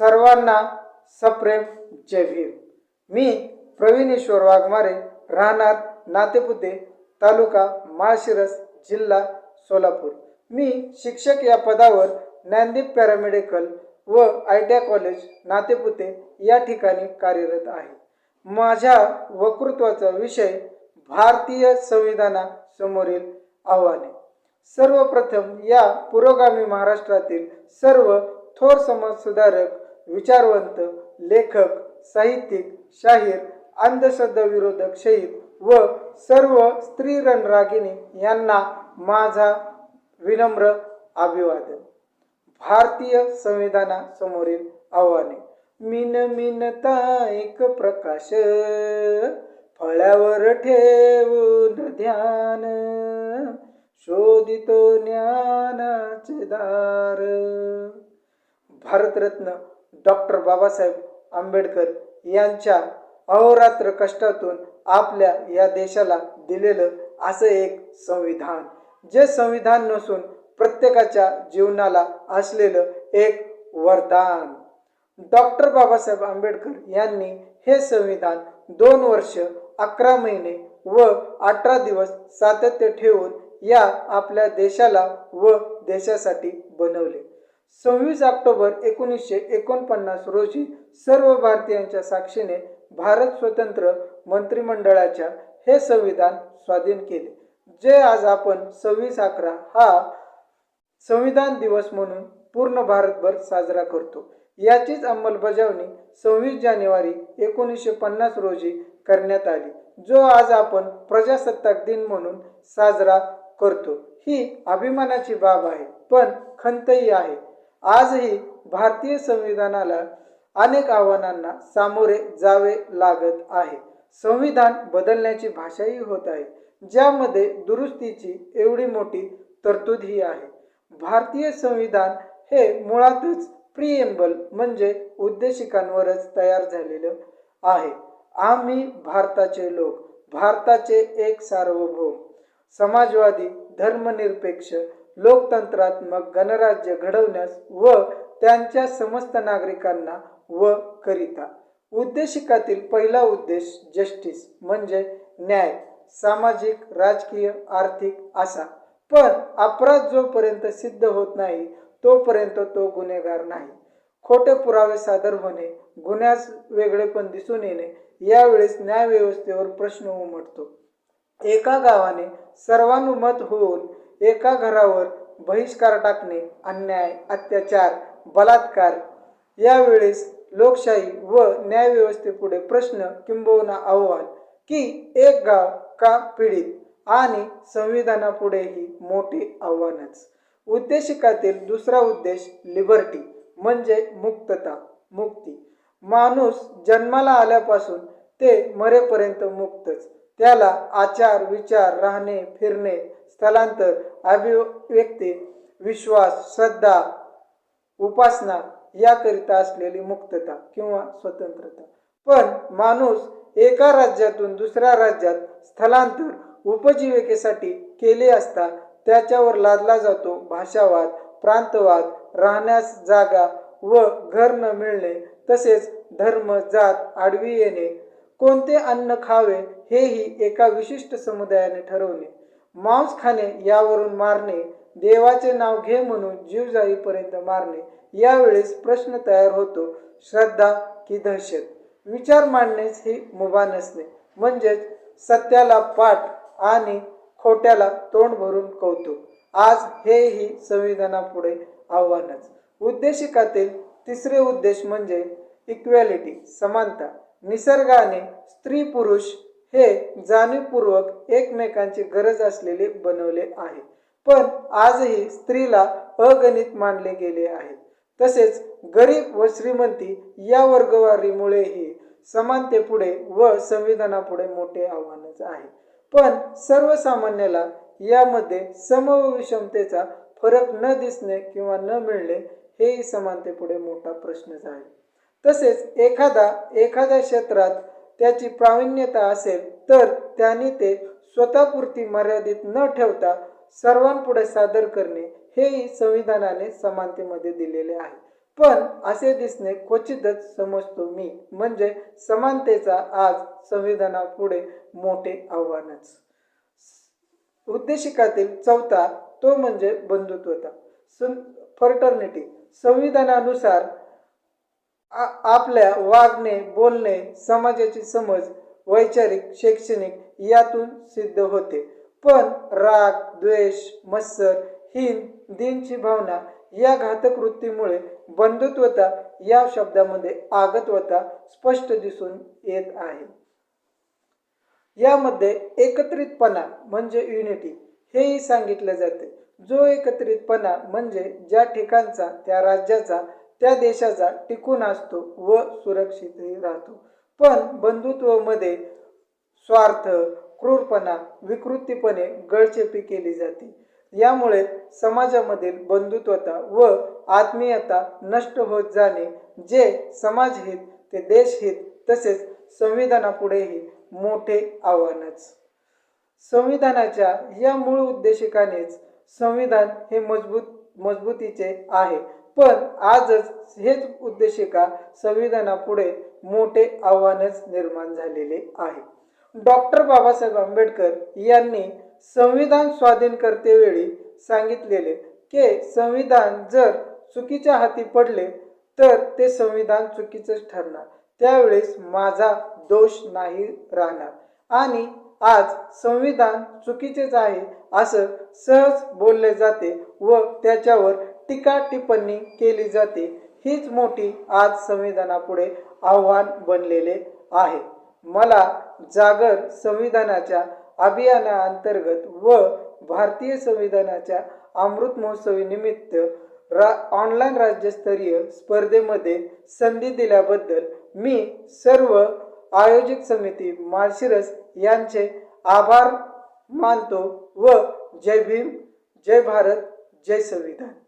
सर्वांना सप्रेम जय भीम. मी प्रवीणेश्वर वाघमारे राहणार नातेपुते तालुका माळशिरस जिल्हा सोलापूर. मी शिक्षक या पदावर ज्ञानदीप पॅरामेडिकल व I T I college Natepute या ठिकाणी कार्यरत आहे. माझ्या वक्तृत्वाचा विषय भारतीय संविधानासमोरील आव्हाने. सर्वप्रथम या पुरोगामी महाराष्ट्रातील सर्व थोर समाजसुधारक विचारवंत लेखक साहित्यिक शाहीर अंधश्रद्धा विरोधक शहीद व सर्व स्त्री रणरागिनी यांना माझा विनम्र अभिवादन. भारतीय संविधानासमोरील आव्हाने. मिन मिनता एक प्रकाश फळ्यावर ठेवून ध्यान शोधितो ज्ञानाचे दार. भारतरत्न डॉक्टर बाबासाहेब आंबेडकर यांच्या अहोरात्र कष्टातून आपल्या या देशाला दिलेलं असं एक संविधान. जे संविधान नसून प्रत्येकाच्या जीवनाला असलेलं एक वरदान. डॉक्टर बाबासाहेब आंबेडकर यांनी हे संविधान दोन वर्ष अकरा महिने व अठरा दिवस सातत्य ठेवून या आपल्या देशाला व देशासाठी बनवले. सव्वीस ऑक्टोबर एकोणीसशे एकोणपन्नास रोजी सर्व भारतीयांच्या साक्षीने भारत स्वतंत्र मंत्रिमंडळाच्या हे संविधान स्वाधीन केले. जे आज आपण सव्वीस अकरा हा संविधान दिवस म्हणून पूर्ण भारतभर साजरा करतो. याचीच अंमलबजावणी सव्वीस जानेवारी एकोणीसशे पन्नास रोजी करण्यात आली. जो आज आपण प्रजासत्ताक दिन म्हणून साजरा करतो. ही अभिमानाची बाब आहे पण खंतही आहे. आजही भारतीय संविधानाला अनेक आव्हानांना सामोरे जावे लागत आहे. संविधान बदलण्याची भाषाही होत आहे ज्यामध्ये दुरुस्तीची एवढी मोठी तरतूदही आहे. भारतीय संविधान हे मुळातच प्रिएम्बल म्हणजे उद्देशिकांवरच तयार झालेलं आहे. आम्ही भारताचे लोक भारताचे एक सार्वभौम समाजवादी धर्मनिरपेक्ष लोकतंत्रात्मक गणराज्य घडवण्यास व त्यांच्या समस्त नागरिकांना व करिता. उद्देशिकातील पहिला उद्देश जस्टिस म्हणजे न्याय सामाजिक राजकीय आर्थिक असा. पण अपराध जोपर्यंत सिद्ध होत नाही तोपर्यंत तो गुन्हेगार नाही. खोटे पुरावे सादर होणे गुन्ह्यास वेगळेपण दिसून येणे यावेळेस न्यायव्यवस्थेवर प्रश्न उमटतो. एका गावाने सर्वानुमत होऊन एका घरावर बहिष्कार टाकणे अन्याय अत्याचार बलात्कार यावेळेस लोकशाही व न्यायव्यवस्थेपुढे प्रश्न किंबहुना आव्हान की एक गाव का पीडित? आणि संविधानापुढेही मोठे आव्हानच. उद्देशिकातील दुसरा उद्देश लिबर्टी म्हणजे मुक्तता मुक्ती. माणूस जन्माला आल्यापासून ते मरेपर्यंत मुक्तच. त्याला आचार विचार राहणे फिरणे स्थलांतर अभिव्यक्ती विश्वास श्रद्धा उपासना याकरिता असलेली मुक्तता किंवा स्वतंत्रता. पण माणूस एका राज्यातून दुसऱ्या राज्यात स्थलांतर उपजीविकेसाठी केले असता त्याच्यावर लादला जातो भाषावाद प्रांतवाद राहण्यास जागा व घर न मिळणे तसेच धर्म जात आडवी येणे कोणते अन्न खावे हेही एका विशिष्ट समुदायाने ठरवणे. मांस खाणे यावरून मारणे देवाचे नाव घे म्हणून जीव जाईपर्यंत मारणे यावेळेस प्रश्न तयार होतो श्रद्धा की दहशत. विचार मांडणेच ही मुभा नसणे म्हणजेच सत्याला पाठ आणि खोट्याला तोंड भरून कौतुक. आज हेही संविधानापुढे आव्हानच. उद्देशिकातील तिसरे उद्देश म्हणजे इक्वॅलिटी समानता. निसर्गाने स्त्री पुरुष हे जाणीवपूर्वक एकमेकांची गरज असलेले बनवले आहे. पण आजही स्त्रीला अगणित मानले गेले आहे. तसेच गरीब व श्रीमंती या वर्गवारीमुळेही समानतेपुढे व संविधानापुढे मोठे आव्हानच आहे. पण सर्वसामान्याला यामध्ये सम व विषमतेचा फरक न दिसणे किंवा न मिळणे हेही समानतेपुढे मोठा प्रश्नच आहे. तसेच एखादा एखाद्या क्षेत्रात त्याची प्रावीण्यता असेल तर त्याने ते स्वतःपुरती मर्यादित न ठेवता सर्वांपुढे सादर करणे हेही संविधानाने समानतेमध्ये दिलेले आहे. पण असे दिसणे क्वचितच समजतो मी म्हणजे समानतेचा आज संविधानापुढे मोठे आव्हानच. उद्देशिकातील चौथा तो म्हणजे बंधुत्वता. फर्टर्निटी संविधानानुसार आपल्या वागणे बोलणे समाजाची समज वैचारिक शैक्षणिक यातून सिद्ध होते. पण राग द्वेष मत्सर हीन दिनची भावना या घातक वृत्तीमुळे बंधुत्वता या शब्दामध्ये आगतवता स्पष्ट दिसून येत आहे. यामध्ये एकत्रितपणा म्हणजे युनिटी हेही सांगितले जाते. जो एकत्रितपणा म्हणजे ज्या ठिकाणचा त्या राज्याचा त्या देशाचा टिकून असतो व सुरक्षितही राहतो. पण बंधुत्वमध्ये स्वार्थ क्रूरपणा विकृतीपणे गळचेपी केली जाते. यामुळे समाजामधील बंधुत्वता व आत्मीयता नष्ट होत जाणे जे समाजहित ते देशहित तसेच संविधानापुढेही मोठे आव्हानच. संविधानाच्या या मूळ उद्देशिकानेच संविधान हे मजबूत मजबूतीचे आहे. पण आजच हेच उद्देशिका संविधानापुढे मोठे आव्हानच निर्माण झालेले आहे. डॉक्टर बाबासाहेब आंबेडकर यांनी संविधान स्वाधीन करतेवेळी सांगितलेले की संविधान जर चुकीच्या हाती पडले तर ते संविधान चुकीचंच ठरणार. त्यावेळेस माझा दोष नाही राहणार. आणि आज संविधान चुकीचेच आहे असं सहज बोलले जाते व त्याच्यावर टीका टिप्पणी केली जाते. हीच मोठी आज संविधानापुढे आव्हान बनलेले आहे. मला जागर संविधानाच्या अभियानाअंतर्गत व भारतीय संविधानाच्या अमृत महोत्सवी निमित्त रा ऑनलाईन राज्यस्तरीय स्पर्धेमध्ये संधी दिल्याबद्दल मी सर्व आयोजक समिती माळशिरस यांचे आभार मानतो व जय भीम जय भारत जय संविधान.